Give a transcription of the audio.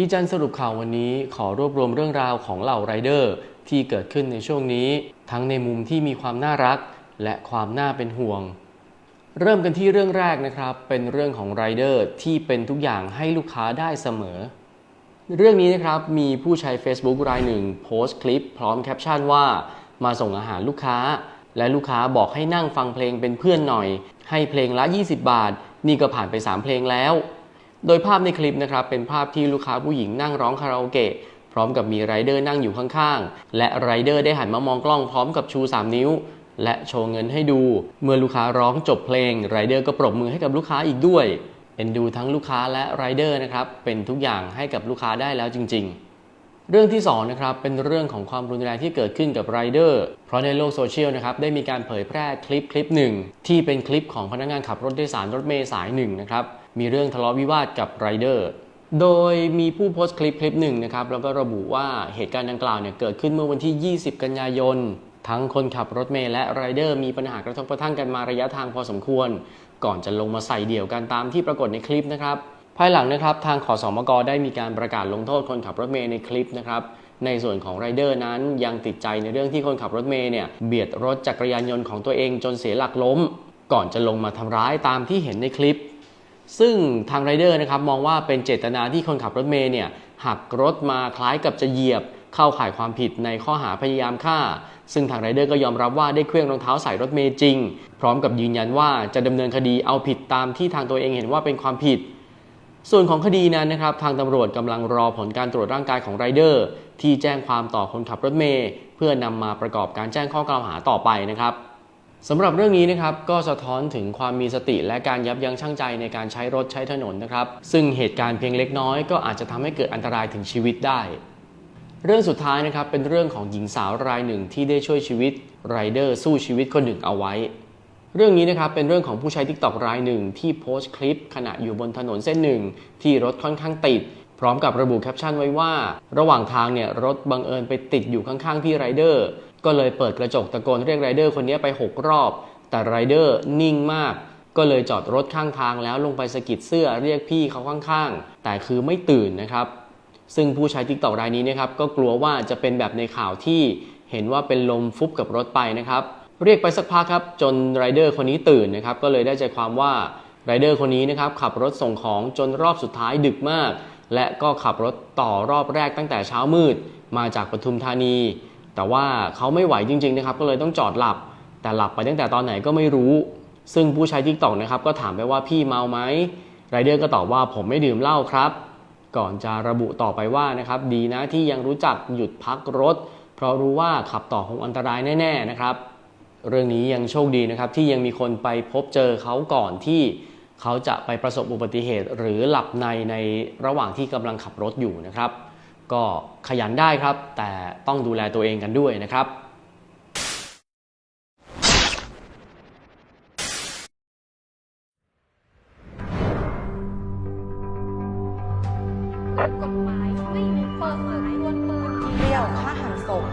อีจันสรุปข่าววันนี้ขอรวบรวมเรื่องราวของเหล่าไรเดอร์ที่เกิดขึ้นในช่วงนี้ ทั้งในมุมที่มีความน่ารัก และความน่าเป็นห่วง เริ่มกันที่เรื่องแรกนะครับ เป็นเรื่องของไรเดอร์ที่เป็นทุกอย่างให้ลูกค้าได้เสมอ เรื่องนี้นะครับมีผู้ใช้ Facebook รายหนึ่งโพสต์คลิป พร้อมแคปชั่นว่า มาส่งอาหารลูกค้า และลูกค้าบอกให้นั่งฟังเพลงเป็นเพื่อนหน่อย ให้เพลงละ 20 บาท นี่ก็ผ่านไป 3 เพลงแล้ว โดยภาพในคลิปนะครับเป็นภาพที่ลูกค้าผู้หญิงนั่งร้องคาราโอเกะพร้อมกับมีไรเดอร์นั่งอยู่ข้างๆ และไรเดอร์ได้หันมามองกล้องพร้อมกับชู 3 นิ้ว และโชว์เงินให้ดู เมื่อลูกค้าร้องจบเพลงไรเดอร์ก็ปรบมือให้กับลูกค้าอีกด้วยเอ็นดูทั้งลูกค้าและไรเดอร์นะครับเป็นทุกอย่างให้กับลูกค้าได้แล้วจริง ๆ เรื่องที่2นะครับเป็นเรื่องของความรุนแรงที่เกิดขึ้นกับไรเดอร์เพราะในโลกโซเชียลนะครับได้มีการเผยแพร่คลิปคลิปหนึ่ง ที่เป็นคลิปของพนักงานขับรถโดยสารรถเมล์สายหนึ่งนะครับมีเรื่องทะเลาะวิวาทกับไรเดอร์โดยมีผู้โพสต์คลิปคลิปหนึ่งนะครับแล้วก็ระบุว่าเหตุการณ์ดังกล่าวเนี่ยเกิดขึ้นเมื่อวันที่ 20 กันยายน ทั้งคนขับรถเมล์และไรเดอร์มีปัญหากระทบกระทั่งกันมาระยะทางพอสมควร ก่อนจะลงมาใส่เดี่ยวกันตามที่ปรากฏในคลิปนะครับ ภายหลังนะครับทางขอสอมกได้มีการประกาศลงโทษคนขับรถเมล์ในคลิปนะครับในส่วนของไรเดอร์นั้นยังติดใจในเรื่องที่คนขับรถเมล์เนี่ยเบียดรถจักรยานยนต์ของตัวเองจนเสียหลักล้ม ก่อนจะลงมาทำร้ายตามที่เห็นในคลิป ซึ่งทางไรเดอร์นะครับมองว่าเป็นเจตนาที่คนขับรถเมล์เนี่ยหักรถมาคล้ายกับจะเหยียบ เข้าข่ายความผิดในข้อหาพยายามฆ่า ซึ่งทางไรเดอร์ก็ยอมรับว่าได้เคลื่องรองเท้าใส่รถเมล์จริง พร้อมกับยืนยันว่าจะดำเนินคดีเอาผิดตามที่ทางตัวเองเห็นว่าเป็นความผิด ส่วนของคดีนั้นนะครับ ทางตำรวจกำลังรอผลการตรวจร่างกายของไรเดอร์ ที่แจ้งความต่อคนขับรถเมล์เพื่อนำมาประกอบการแจ้งข้อกล่าวหาต่อไปนะครับสำหรับเรื่องนี้นะครับก็สะท้อนถึงความมีสติและการยับยั้งชั่งใจในการใช้รถใช้ถนนนะครับ ซึ่งเหตุการณ์เพียงเล็กน้อยก็อาจจะทำให้เกิดอันตรายถึงชีวิตได้ เรื่องสุดท้ายนะครับเป็นเรื่องของหญิงสาวรายหนึ่งที่ได้ช่วยชีวิตไรเดอร์สู้ชีวิตคนหนึ่งเอาไว้ เรื่องนี้นะครับเป็นเรื่องของผู้ใช้ TikTok รายหนึ่ง ที่โพสต์คลิปขณะอยู่บนถนนเส้นหนึ่ง ที่รถค่อนข้างติด พร้อมกับระบุแคปชั่นไว้ว่า ระหว่างทางเนี่ยรถบังเอิญไปติดอยู่ข้างๆพี่ไรเดอร์ก็เลยเปิดกระจกตะโกนเรียกไรเดอร์คนนี้ไป 6 รอบ แต่ไรเดอร์นิ่งมาก ก็เลยจอดรถข้างทางแล้วลงไปสะกิดเสื้อเรียกพี่เขาข้างๆ แต่คือไม่ตื่นนะครับ ซึ่งผู้ใช้ TikTok รายนี้นะครับก็กลัวว่าจะเป็นแบบในข่าวที่เห็นว่าเป็นลมฟุบกับรถไปนะครับ เรียกไปสักพักครับจนไรเดอร์คนนี้ตื่นนะครับก็เลยได้ใจความว่าไรเดอร์คนนี้นะครับขับรถส่งของจนรอบสุดท้ายดึกมาก และก็ขับรถต่อรอบแรกตั้งแต่เช้ามืดมาจากปทุมธานี แต่ว่าเขาไม่ไหวจริงๆนะครับก็เลยต้องจอดหลับ แต่หลับไปตั้งแต่ตอนไหนก็ไม่รู้ ซึ่งผู้ใช้ TikTok นะครับก็ถามไปว่าพี่เมาไหมไรเดอร์ก็ตอบว่าผมไม่ดื่มเหล้าครับ ก่อนจะระบุต่อไปว่านะครับดีนะที่ยังรู้จักหยุดพักรถ เพราะรู้ว่าขับต่อคงอันตรายแน่ๆนะครับ เรื่องนี้ยังโชคดีนะครับที่ยังมีคนไปพบเจอเขาก่อนที่เขาจะไปประสบอุบัติเหตุ หรือหลับในในระหว่างที่กำลังขับรถอยู่นะครับ ก็ขยันได้ครับ แต่ต้องดูแลตัวเองกันด้วยนะครับกฎหมายไม่มีเปิดเผยตัวปืนเปรี้ยวฆ่าหันศพ